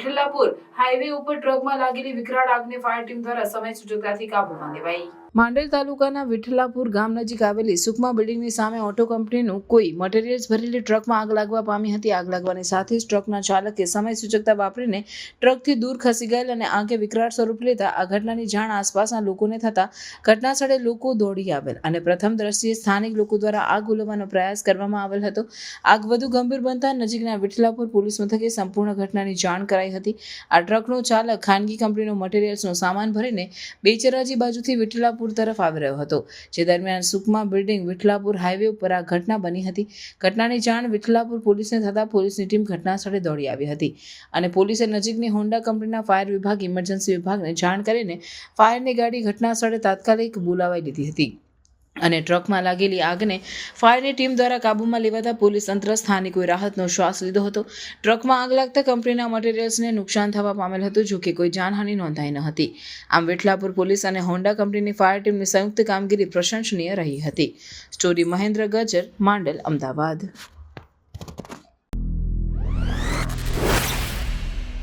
વિઠ્ઠલાપુર highway ઉપર ટ્રકમાં લાગેલી વિકરાળ આગને ફાયર ટીમ દ્વારા સમય સૂચકતાથી કાબૂમાં લેવાઈ માંડલ તાલુકાના વિઠલાપુર ગામ નજીક આવેલી સુકમા બિલ્ડિંગની સામે ઓટો કંપનીનું કોઈ મટીરિયલ્સ ભરેલી ટ્રકમાં આગ લાગવા પામી હતી. આગ લાગવાની સાથે જ ટ્રકના ચાલકે સમય સૂચકતા વાપરીને ટ્રકથી દૂર ખસી ગયેલ અને આગે વિકરાળ સ્વરૂપ લેતા આ ઘટનાની જાણ આસપાસના લોકોને થતા ઘટના સ્થળે લોકો દોડી આવેલ અને પ્રથમ દ્રષ્ટિએ સ્થાનિક લોકો દ્વારા આગ ઉલવવાનો પ્રયાસ કરવામાં આવેલ હતો. આગ વધુ ગંભીર બનતા નજીકના વિઠલાપુર પોલીસ મથકે સંપૂર્ણ ઘટનાની જાણ કરાઈ હતી. આ ટ્રકનો ચાલક ખાનગી કંપનીનો મટીરિયલ્સનો સામાન ભરીને બેચરાજી બાજુથી વિઠલાપુર તરફ આવી રહ્યો હતો. જે દરમિયાન સુકમા બિલ્ડિંગ વિઠલાપુર હાઈવે ઉપર આ ઘટના બની હતી. ઘટનાની જાણ વિઠલાપુર પોલીસને થતાં પોલીસની ટીમ ઘટના સ્થળે દોડી આવી હતી. અને પોલીસે નજીકની હોન્ડા કંપનીના ફાયર વિભાગ, ઇમરજન્સી વિભાગને જાણ કરીને ફાયરની ગાડી ઘટના સ્થળે તાત્કાલિક બોલાવાઈ લીધી હતી. અને ટ્રકમાં લાગેલી આગને ફાયરની ટીમ દ્વારા કાબૂમાં લેવાતા પોલીસ તંત્ર સ્થાનિકોએ રાહતનો શ્વાસ લીધો હતો. ટ્રકમાં આગ લાગતા કંપનીના મટીરિયલ્સને નુકસાન થવા પામેલ હતું, જો કે કોઈ જાનહાનિ નોંધાઈ ન હતી. આમ વિઠલાપુર પોલીસ અને હોન્ડા કંપનીની ફાયર ટીમની સંયુક્ત કામગીરી પ્રશંસનીય રહી હતી. સ્ટોરી મહેન્દ્ર ગજર, માંડલ, અમદાવાદ.